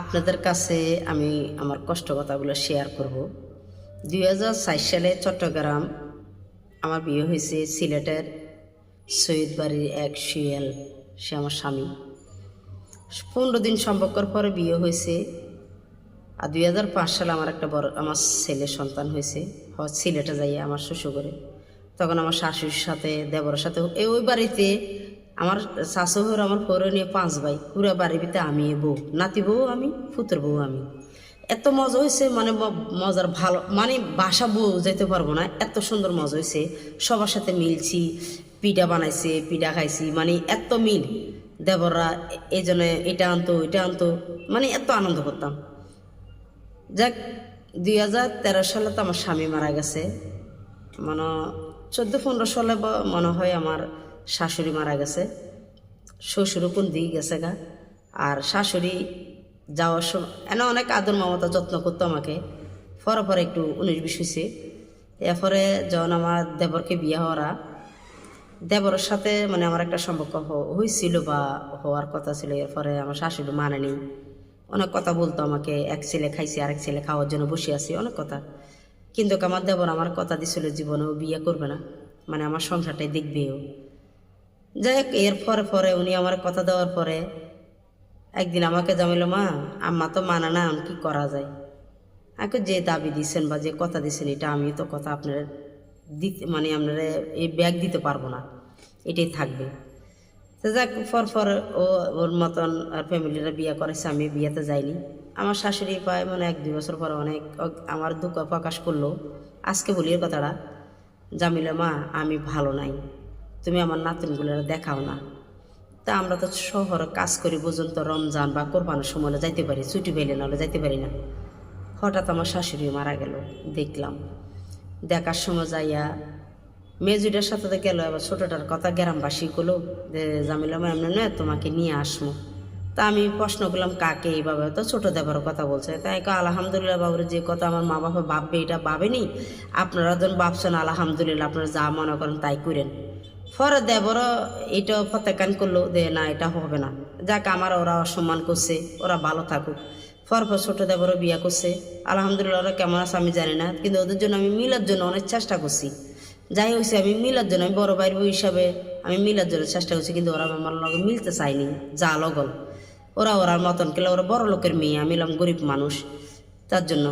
আপনাদের কাছে আমি আমার কষ্ট কথাগুলো শেয়ার করব। দুই হাজার সালে চট্টগ্রাম আমার বিয়ে হয়েছে সিলেটের সৈয়দ বাড়ির এক শিয়াল সে আমার স্বামী। পনেরো দিন সম্পর্কর পরে বিয়ে হয়েছে। আর দুই হাজার পাঁচ সালে আমার একটা বড়, আমার ছেলে সন্তান হয়েছে হয় সিলেটে যাই আমার শ্বশুর করে তখন আমার শাশুড়ির সাথে, দেবরের সাথে ওই বাড়িতে আমার শাশুড় আমার নিয়ে পাঁচ ভাই, পুরো বাড়ির ভিতরে আমি বউ, নাতি বউ আমি, পুত্র বউ আমি। এত মজা হয়েছে মানে মজার ভালো মানে বাসা বউ যেতে পারব না, এত সুন্দর মজা হয়েছে সবার সাথে মিলছি, পিঠা বানাইছে, পিঠা খাইছি মানে এত মিল। দেবররা এই জন্য এটা আনতো এটা আনতো মানে এত আনন্দ করতাম। যাক, দুই হাজার তেরো সালে তো আমার স্বামী মারা গেছে। মানে চোদ্দ, পনেরো সালে মনে হয় আমার শাশুড়ি মারা গেছে। শ্বশুরও কোন দিকে গেছে গা। আর শাশুড়ি যাওয়ার সময় এনে অনেক আদর মমতা যত্ন করতো আমাকে। পরে পরে একটু উনিশ বিশ হয়েছে এরপরে যখন আমার দেবরকে বিয়ে হওয়ারা, দেবরের সাথে মানে আমার একটা সম্পর্ক হয়েছিল বা হওয়ার কথা ছিল। এরপরে আমার শাশুড়ি মানেনি অনেক কথা বলতো আমাকে, এক ছেলে খাইছি, আরেক ছেলে খাওয়ার জন্য বসে আছি, অনেক কথা। কিন্তু আমার দেবর আমার কথা দিছিল, জীবনেও বিয়ে করবে না। মানে আমার সংসারটাই দেখবেও যাই হোক এর পরে পরে উনি আমার কথা দেওয়ার পরে একদিন আমাকে জামিল মা, আম্মা তো মানে না আমি কি করা যায়? আমাকে যে দাবি দিচ্ছেন বা যে কথা দিচ্ছেন এটা আমি তো কথা আপনার দিতে মানে আপনারা এই ব্যাগ দিতে পারব না, এটাই থাকবে। তো যাক, পর পর ও, ওর মতন আর ফ্যামিলিরা বিয়ে করেছে, আমি বিয়েতে যাইনি। আমার শাশুড়ি পায় মানে এক, দুই বছর পর অনেক আমার দুঃখ প্রকাশ করল। আজকে বলি কথাটা জামিলা মা, আমি ভালো নাই। তুমি আমার নাতনগুলো দেখাও না। তা আমরা তো শহরে কাজ করি বুঝুন তো, রমজান বা কোরবানের সময় যাইতে পারি, ছুটি পেলে না হলে যাইতে পারি না। হঠাৎ আমার শাশুড়ি মারা গেল, দেখলাম। দেখার সময় যাইয়া মেজুটার সাথে তো গেল, এবার ছোটোটার কথা গ্রামবাসী করল যে জামিলাম এমনি নয়, তোমাকে নিয়ে আসব। তা আমি প্রশ্ন করলাম, কাকে এইভাবে? তো ছোটো দেবার কথা বলছে তাই আলহামদুলিল্লাহ বাবুর, যে কথা আমার মা বাবা ভাববে, এটা ভাবেনি? আপনারা যখন ভাবছেন, আলহামদুলিল্লাহ, আপনারা যা মনে করেন তাই করেন। পরে দেবরও এটা ফতেকান করল যে, না, এটা হবে না। যাক, আমার ওরা অসম্মান করছে, ওরা ভালো থাকুক। পর পর ছোটো দেবরও বিয়ে করছে। আলহামদুলিল্লাহ, ওরা কেমন আছে আমি জানি না, কিন্তু ওদের জন্য আমি মিলার জন্য অনেক চেষ্টা করছি। যাই হয়েছে আমি মিলার জন্য, আমি বড় বউ হিসাবে আমি মিলার জন্য চেষ্টা করছি, কিন্তু ওরা আমার লগে মিলতে চায়নি, যা লগল ওরা ওরার মতন কেলে, ওরা বড় লোকের মেয়ে, আমি এলাম গরিব মানুষ তার জন্য।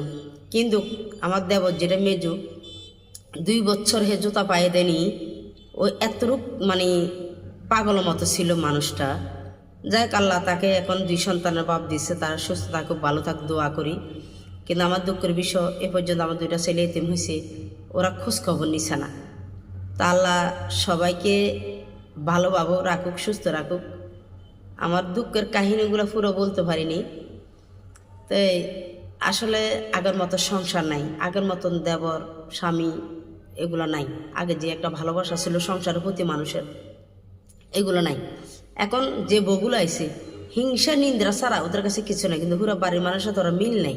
কিন্তু আমার দেবর যেটা মেজু, দুই বছর হে জুতা পায়ে দেনি ও এতটুক মানে পাগল মতো ছিল মানুষটা। যাই আল্লাহ তাকে এখন দুই সন্তানের বাপ দিচ্ছে তার সুস্থ থাকুক ভালো থাক, দোয়া করি। কিন্তু আমার দুঃখের বিষয়, এ পর্যন্ত আমার দুইটা ছেলে এতিম হয়েছে, ওরা খোঁজ খবর নিছে না। তা আল্লাহ সবাইকে ভালোভাবে রাখুক, সুস্থ রাখুক। আমার দুঃখের কাহিনীগুলো পুরো বলতে পারিনি। তাই আসলে আগের মতো সংসার নাই, আগের মতন দেবর, স্বামী এগুলো নাই। আগে যে একটা ভালোবাসা ছিল সংসারের প্রতি মানুষের, এগুলো নাই। এখন যে বগুলো আইছে, হিংসা নিন্দ্রা ছাড়া ওদের কাছে কিছু নাই, কিন্তু পুরো বাড়ির মানুষের তো ওরা মিল নাই।